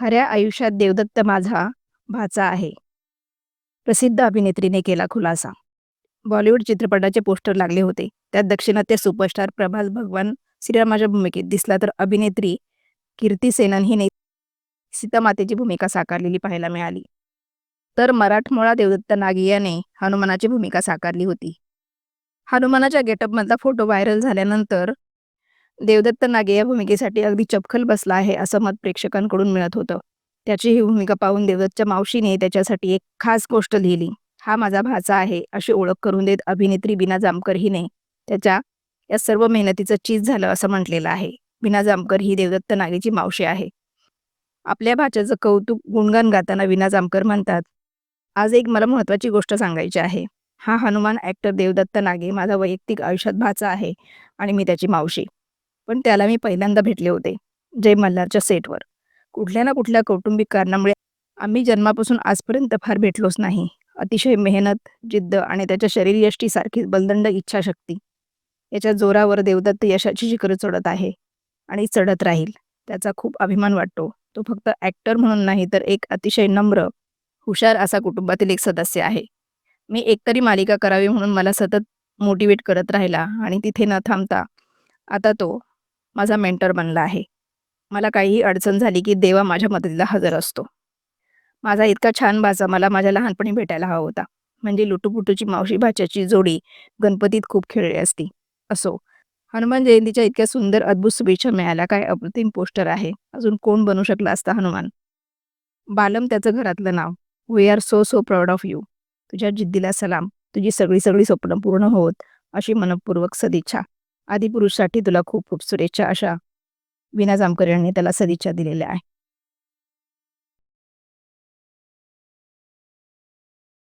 खऱ्या आयुष्यात देवदत्त माझा भाचा आहे. प्रसिद्ध अभिनेत्रीने केला खुलासा. बॉलिवूड चित्रपटाचे पोस्टर लागले होते. त्यात दक्षिणात्य सुपरस्टार प्रभास भगवान श्रीरामाच्या भूमिकेत दिसला तर अभिनेत्री कीर्ती सेनन हिने सीतामातेची भूमिका साकारलेली पाहायला मिळाली. तर मराठमोळा देवदत्त नागी याने हनुमानाची भूमिका साकारली होती. हनुमानाच्या गेटअपमधला फोटो व्हायरल झाल्यानंतर देवदत्त नागे या भूमिकेसाठी अगदी चपखल बसला आहे असं मत प्रेक्षकांकडून मिळत होतं. त्याची ही भूमिका पाहून देवदत्तच्या मावशीने त्याच्यासाठी एक खास गोष्ट लिहिली. हा माझा भाचा आहे अशी ओळख करून देत अभिनेत्री बिना जामकर हिने त्याच्या या सर्व मेहनतीचं चीज झालं असं म्हटलेलं आहे. बिना जामकर ही देवदत्त नागेची मावशी आहे. आपल्या भाच्याचं कौतुक गुणगान गाताना विना जामकर म्हणतात आज एक मला महत्त्वाची गोष्ट सांगायची आहे. हा हनुमान ॲक्टर देवदत्त नागे माझा वैयक्तिक आयुष्यात भाचा आहे आणि मी त्याची मावशी. पण त्याला मी पहिल्यांदा भेटले होते जय मल्हारच्या सेटवर. कुठल्या ना कुठल्या कौटुंबिक कारणामुळे आम्ही जन्मापासून आजपर्यंत फार भेटलोच नाही. अतिशय मेहनत जिद्द आणि त्याच्या शरीरयष्टीसारखी बलदंड इच्छाशक्ती. याच्या जोरावर देवदत्त यशाची शिखरं चढत आहे आणि चढत राहील त्याचा खूप अभिमान वाटतो. तो फक्त ॲक्टर म्हणून नाही तर एक अतिशय नम्र हुशार असा कुटुंबातील एक सदस्य आहे. मी एकतरी मालिका करावी म्हणून मला सतत मोटिवेट करत राहिला आणि तिथे न थांबता आता तो माझा मेंटर बनला आहे. मला काहीही अडचण झाली की देवा माझ्या मदतीला हजर असतो. माझा इतका छान भाचा मला माझ्या लहानपणी भेटायला हवा होता. म्हणजे लुटूपुटूची मावशी भाच्याची जोडी गणपतीत खूप खेळली असती. असो. हनुमान जयंतीच्या इतक्या सुंदर अद्भुत शुभेच्छा मिळाल्या. काय अप्रतिम पोस्टर आहे. अजून कोण बनू शकला असता हनुमान? बालम त्याचं घरातलं नाव. We are so so proud of you तुझ्या जिद्दीला सलाम. तुझी सगळी सगळी स्वप्न पूर्ण होत अशी मनपूर्वक सदिच्छा. आदिपुरुषसाठी तुला खूप खूप शुभेच्छा अशा विना जामकर यांनी त्याला सदिच्छा दिलेल्या आहे